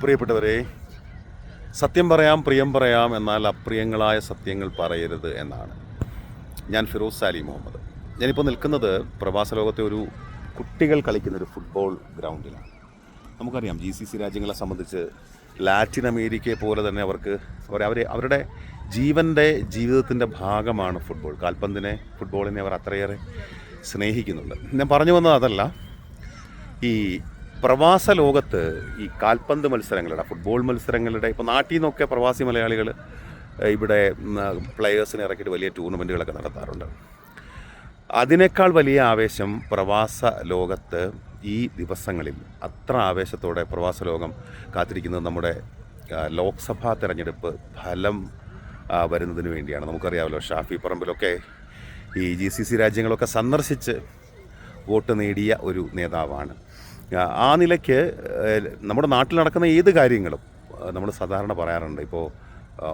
പ്രിയപ്പെട്ടവരെ സത്യം പറയാം പ്രിയം പറയാം എന്നാൽ അപ്രിയങ്ങളായ സത്യങ്ങൾ പറയരുത് എന്നാണ്. ഞാൻ ഫിറോസ് സാലി മുഹമ്മദ്. ഞാനിപ്പോൾ നിൽക്കുന്നത് പ്രവാസ ലോകത്തെ ഒരു കുട്ടികൾ കളിക്കുന്ന ഒരു ഫുട്ബോൾ ഗ്രൗണ്ടിലാണ്. നമുക്കറിയാം ജി സി സി രാജ്യങ്ങളെ സംബന്ധിച്ച് ലാറ്റിൻ അമേരിക്കയെ പോലെ തന്നെ അവർക്ക് അവർ അവരുടെ ജീവന്റെ ജീവിതത്തിന്റെ ഭാഗമാണ് ഫുട്ബോൾ. കാൽപന്തിനെ ഫുട്ബോളിനെ അവർ അത്രയേറെ സ്നേഹിക്കുന്നുണ്ട്. ഞാൻ പറഞ്ഞു വന്നത് അതല്ല ഈ പ്രവാസ ലോകത്ത് ഈ കാൽപന്ത് മത്സരങ്ങളുടെ ഫുട്ബോൾ മത്സരങ്ങളുടെ ഇപ്പോൾ നാട്ടിൽ നിന്നൊക്കെ പ്രവാസി മലയാളികൾ ഇവിടെ പ്ലെയേഴ്സിനെ ഇറക്കിയിട്ട് വലിയ ടൂർണമെന്റുകളൊക്കെ നടത്താറുണ്ട്. അതിനേക്കാൾ വലിയ ആവേശം പ്രവാസ ലോകത്ത് ഈ ദിവസങ്ങളിൽ അത്ര ആവേശത്തോടെ പ്രവാസ ലോകം കാത്തിരിക്കുന്നത് നമ്മുടെ ലോക്സഭാ തെരഞ്ഞെടുപ്പ് ഫലം വരുന്നതിന് വേണ്ടിയാണ്. നമുക്കറിയാമല്ലോ ഷാഫി പറമ്പിലൊക്കെ ഈ ജി സി സി രാജ്യങ്ങളൊക്കെ സന്ദർശിച്ച് വോട്ട് നേടിയ ഒരു നേതാവാണ്. ആ, നിലയ്ക്ക് നമ്മുടെ നാട്ടിൽ നടക്കുന്ന ഏത് കാര്യങ്ങളും നമ്മൾ സാധാരണ പറയാറുണ്ട്. ഇപ്പോൾ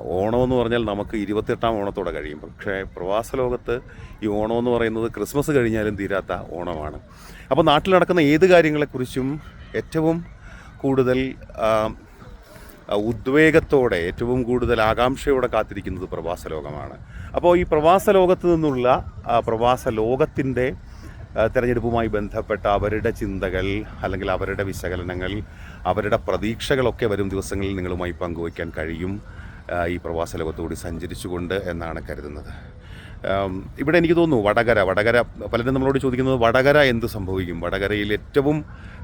ഓണമെന്ന് പറഞ്ഞാൽ നമുക്ക് ഇരുപത്തെട്ടാം ഓണത്തോടെ കഴിയും. പക്ഷേ പ്രവാസ ലോകത്ത് ഈ ഓണമെന്ന് പറയുന്നത് ക്രിസ്മസ് കഴിഞ്ഞാലും തീരാത്ത ഓണമാണ്. അപ്പോൾ നാട്ടിൽ നടക്കുന്ന ഏത് കാര്യങ്ങളെക്കുറിച്ചും ഏറ്റവും കൂടുതൽ ഉദ്വേഗത്തോടെ ഏറ്റവും കൂടുതൽ ആകാംക്ഷയോടെ കാത്തിരിക്കുന്നത് പ്രവാസ ലോകമാണ്. അപ്പോൾ ഈ പ്രവാസ ലോകത്ത് നിന്നുള്ള പ്രവാസ ലോകത്തിന്റെ തെരഞ്ഞെടുപ്പുമായി ബന്ധപ്പെട്ട അവരുടെ ചിന്തകൾ അല്ലെങ്കിൽ അവരുടെ വിശകലനങ്ങൾ അവരുടെ പ്രതീക്ഷകളൊക്കെ വരും ദിവസങ്ങളിൽ നിങ്ങളുമായി പങ്കുവയ്ക്കാൻ കഴിയും. ഈ പ്രവാസ ലോകത്തുകൂടി സഞ്ചരിച്ചുകൊണ്ട് എന്നാണ് കരുതുന്നത്. ഇവിടെ എനിക്ക് തോന്നുന്നു വടകര വടകര പലരും നമ്മളോട് ചോദിക്കുന്നത് വടകര എന്ത് സംഭവിക്കും? വടകരയിൽ ഏറ്റവും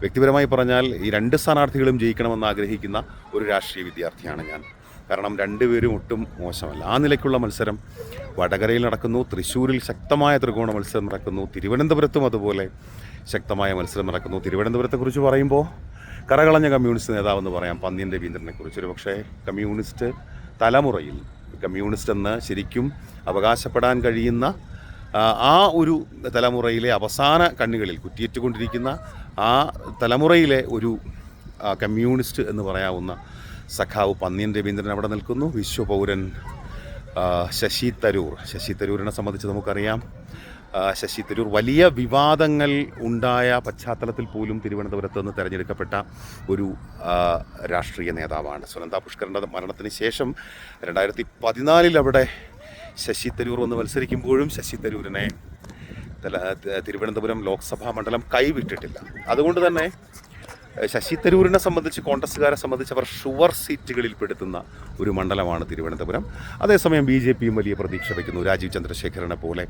വ്യക്തിപരമായി പറഞ്ഞാൽ ഈ രണ്ട് സ്ഥാനാർത്ഥികളും ജയിക്കണമെന്ന് ആഗ്രഹിക്കുന്ന ഒരു രാഷ്ട്രീയ വിദ്യാർത്ഥിയാണ് ഞാൻ. കാരണം രണ്ടുപേരും ഒട്ടും മോശമല്ല. ആ നിലയ്ക്കുള്ള മത്സരം വടകരയിൽ നടക്കുന്നു തൃശ്ശൂരിൽ ശക്തമായ ത്രികോണ മത്സരം നടക്കുന്നു തിരുവനന്തപുരത്തും അതുപോലെ ശക്തമായ മത്സരം നടക്കുന്നു. തിരുവനന്തപുരത്തെക്കുറിച്ച് പറയുമ്പോൾ കരകളഞ്ഞ കമ്മ്യൂണിസ്റ്റ് നേതാവെന്ന് പറയാം പന്നിയൻ രവീന്ദ്രനെ കുറിച്ച് ഒരു പക്ഷേ കമ്മ്യൂണിസ്റ്റ് തലമുറയിൽ കമ്മ്യൂണിസ്റ്റ് എന്ന് ശരിക്കും അവകാശപ്പെടാൻ കഴിയുന്ന ആ ഒരു തലമുറയിലെ അവസാന കണ്ണുകളിൽ കുറ്റിയേറ്റുകൊണ്ടിരിക്കുന്ന ആ തലമുറയിലെ ഒരു കമ്മ്യൂണിസ്റ്റ് എന്ന് പറയാവുന്ന സഖാവ് പന്നിയൻ രവീന്ദ്രൻ അവിടെ നിൽക്കുന്നു. വിശ്വപൗരൻ ശശി തരൂർ. ശശി തരൂരിനെ സംബന്ധിച്ച് നമുക്കറിയാം. ശശി തരൂർ വലിയ വിവാദങ്ങൾ ഉണ്ടായ പശ്ചാത്തലത്തിൽ പോലും തിരുവനന്തപുരത്ത് നിന്ന് തിരഞ്ഞെടുക്കപ്പെട്ട ഒരു രാഷ്ട്രീയ നേതാവാണ്. സുനന്ദ പുഷ്കറിന്റെ മരണത്തിന് ശേഷം രണ്ടായിരത്തി പതിനാലിൽ അവിടെ ശശി തരൂർ വന്ന് മത്സരിക്കുമ്പോഴും ശശി തരൂരിനെ തിരുവനന്തപുരം ലോക്സഭാ മണ്ഡലം കൈവിട്ടിട്ടില്ല. അതുകൊണ്ട് തന്നെ ശശി തരൂരിനെ സംബന്ധിച്ച് കോൺഗ്രസ്സുകാരെ സംബന്ധിച്ച് അവർ ഷുവർ സീറ്റുകളിൽ പെടുത്തുന്ന ഒരു മണ്ഡലമാണ് തിരുവനന്തപുരം. അതേസമയം ബി ജെ പിയും വലിയ പ്രതീക്ഷ വയ്ക്കുന്നു. രാജീവ് ചന്ദ്രശേഖരനെ പോലെ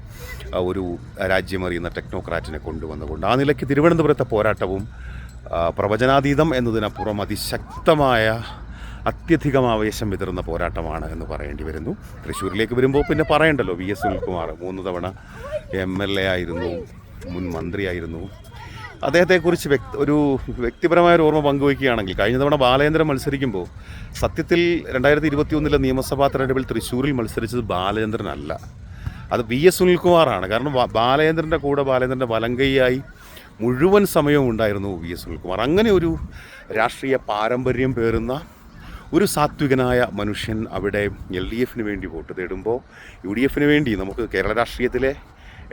ഒരു രാജ്യമറിയുന്ന ടെക്നോക്രാറ്റിനെ കൊണ്ടുവന്നുകൊണ്ട്. ആ നിലയ്ക്ക് തിരുവനന്തപുരത്തെ പോരാട്ടവും പ്രവചനാതീതം എന്നതിനപ്പുറം അതിശക്തമായ അത്യധികം ആവേശം വിതറുന്ന പോരാട്ടമാണ് എന്ന് പറയേണ്ടി വരുന്നു. തൃശ്ശൂരിലേക്ക് വരുമ്പോൾ പിന്നെ പറയണ്ടല്ലോ വി എസ് സുനിൽകുമാർ. മൂന്ന് തവണ എം എൽ എ ആയിരുന്നു മുൻ മന്ത്രിയായിരുന്നു. അദ്ദേഹത്തെക്കുറിച്ച് വ്യക്തി ഒരു വ്യക്തിപരമായ ഒരു ഓർമ്മ പങ്കുവയ്ക്കുകയാണെങ്കിൽ കഴിഞ്ഞ തവണ ബാലേന്ദ്രൻ മത്സരിക്കുമ്പോൾ സത്യത്തിൽ രണ്ടായിരത്തി ഇരുപത്തി ഒന്നിലെ നിയമസഭാ തെരഞ്ഞെടുപ്പിൽ തൃശ്ശൂരിൽ മത്സരിച്ചത് ബാലേന്ദ്രനല്ല. അത് വി എസ് സുനിൽകുമാറാണ്. കാരണം ബാലചന്ദ്രന്റെ കൂടെ ബാലേന്ദ്രന്റെ വലങ്കൈയായി മുഴുവൻ സമയവും ഉണ്ടായിരുന്നു വി എസ് സുനിൽകുമാർ. അങ്ങനെ ഒരു രാഷ്ട്രീയ പാരമ്പര്യം പേറുന്ന ഒരു സാത്വികനായ മനുഷ്യൻ അവിടെ എൽ ഡി എഫിന് വേണ്ടി വോട്ട് തേടുമ്പോൾ യു ഡി എഫിന് വേണ്ടി നമുക്ക് കേരള രാഷ്ട്രീയത്തിലെ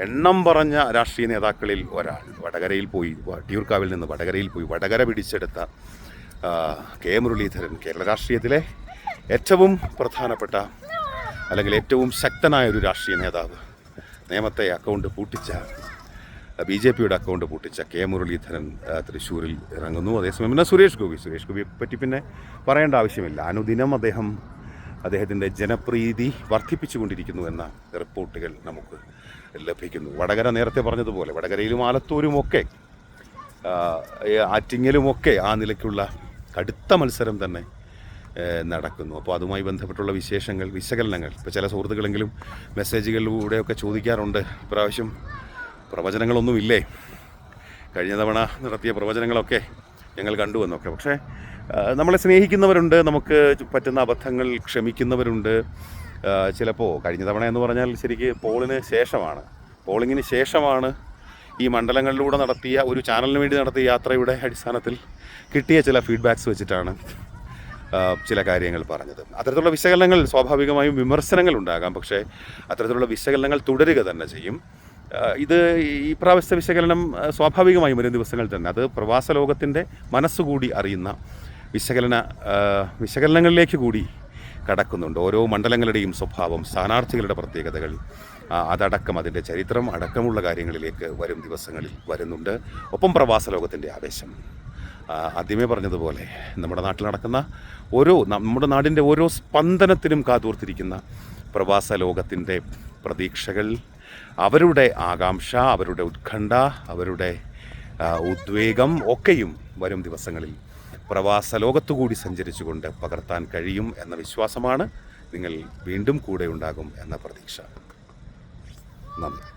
എണ്ണം പറഞ്ഞ രാഷ്ട്രീയ നേതാക്കളിൽ ഒരാൾ വടകരയിൽ പോയി വട്ടിയൂർക്കാവിൽ നിന്ന് വടകരയിൽ പോയി വടകര പിടിച്ചെടുത്ത കെ മുരളീധരൻ കേരള രാഷ്ട്രീയത്തിലെ ഏറ്റവും പ്രധാനപ്പെട്ട അല്ലെങ്കിൽ ഏറ്റവും ശക്തനായ ഒരു രാഷ്ട്രീയ നേതാവ്. നിയമത്തെ അക്കൗണ്ട് പൂട്ടിച്ച ബി ജെ പിയുടെ അക്കൗണ്ട് പൂട്ടിച്ച കെ മുരളീധരൻ തൃശ്ശൂരിൽ ഇറങ്ങുന്നു. അതേസമയം പിന്നെ സുരേഷ് ഗോപി സുരേഷ് ഗോപിയെ പറ്റി പിന്നെ പറയേണ്ട ആവശ്യമില്ല. അനുദിനം അദ്ദേഹം അദ്ദേഹത്തിന്റെ ജനപ്രീതി വർദ്ധിപ്പിച്ചുകൊണ്ടിരിക്കുന്നു എന്ന റിപ്പോർട്ടുകൾ നമുക്ക് ലഭിക്കുന്നു. വടകര നേരത്തെ പറഞ്ഞതുപോലെ വടകരയിലും ആലത്തൂരുമൊക്കെ ആറ്റിങ്ങലുമൊക്കെ ആ നിലയ്ക്കുള്ള കടുത്ത മത്സരം തന്നെ നടക്കുന്നു. അപ്പോൾ അതുമായി ബന്ധപ്പെട്ടുള്ള വിശേഷങ്ങൾ വിശകലനങ്ങൾ. ഇപ്പോൾ ചില സുഹൃത്തുക്കളെങ്കിലും മെസ്സേജുകളിലൂടെയൊക്കെ ചോദിക്കാറുണ്ട്. ഇപ്രാവശ്യം പ്രവചനങ്ങളൊന്നുമില്ലേ? കഴിഞ്ഞ തവണ നടത്തിയ പ്രവചനങ്ങളൊക്കെ ഞങ്ങൾ കണ്ടുവന്നൊക്കെ പക്ഷേ നമ്മളെ സ്നേഹിക്കുന്നവരുണ്ട് നമുക്ക് പറ്റുന്ന അബദ്ധങ്ങൾ ക്ഷമിക്കുന്നവരുണ്ട്. ചിലപ്പോൾ കഴിഞ്ഞ തവണ എന്ന് പറഞ്ഞാൽ ശരിക്ക് പോളിന് ശേഷമാണ്. പോളിങ്ങിന് ശേഷമാണ് ഈ മണ്ഡലങ്ങളിലൂടെ നടത്തിയ ഒരു ചാനലിന് വേണ്ടി നടത്തിയ യാത്രയുടെ അടിസ്ഥാനത്തിൽ കിട്ടിയ ചില ഫീഡ്ബാക്സ് വെച്ചിട്ടാണ് ചില കാര്യങ്ങൾ പറഞ്ഞത്. അത്തരത്തിലുള്ള വിശകലനങ്ങൾ സ്വാഭാവികമായും വിമർശനങ്ങൾ ഉണ്ടാകാം. പക്ഷേ അത്തരത്തിലുള്ള വിശകലനങ്ങൾ തുടരുക തന്നെ ചെയ്യും. ഇത് ഈ പ്രാവശ്യത്തെ വിശകലനം സ്വാഭാവികമായും വരും ദിവസങ്ങളിൽ തന്നെ. അത് പ്രവാസ ലോകത്തിന്റെ മനസ്സുകൂടി അറിയുന്ന വിശകലന വിശകലനങ്ങളിലേക്ക് കൂടി കടക്കുന്നുണ്ട്. ഓരോ മണ്ഡലങ്ങളുടെയും സ്വഭാവം സ്ഥാനാർത്ഥികളുടെ പ്രത്യേകതകൾ അതടക്കം അതിന്റെ ചരിത്രം അടക്കമുള്ള കാര്യങ്ങളിലേക്ക് വരും ദിവസങ്ങളിൽ വരുന്നുണ്ട്. ഒപ്പം പ്രവാസ ലോകത്തിന്റെ ആവേശം. ആദ്യമേ പറഞ്ഞതുപോലെ നമ്മുടെ നാട്ടിൽ നടക്കുന്ന ഓരോ നമ്മുടെ നാടിന്റെ ഓരോ സ്പന്ദനത്തിനും കാതൂർത്തിരിക്കുന്ന പ്രവാസ ലോകത്തിന്റെ പ്രതീക്ഷകൾ അവരുടെ ആകാംക്ഷ അവരുടെ ഉത്കണ്ഠ അവരുടെ ഉദ്വേഗം ഒക്കെയും വരും ദിവസങ്ങളിൽ പ്രവാസ ലോകത്തുകൂടി സഞ്ചരിച്ചുകൊണ്ട് പകർത്താൻ കഴിയും എന്ന വിശ്വാസമാണ് നിങ്ങൾ വീണ്ടും കൂടെ ഉണ്ടാകും എന്ന പ്രതീക്ഷ. നന്ദി.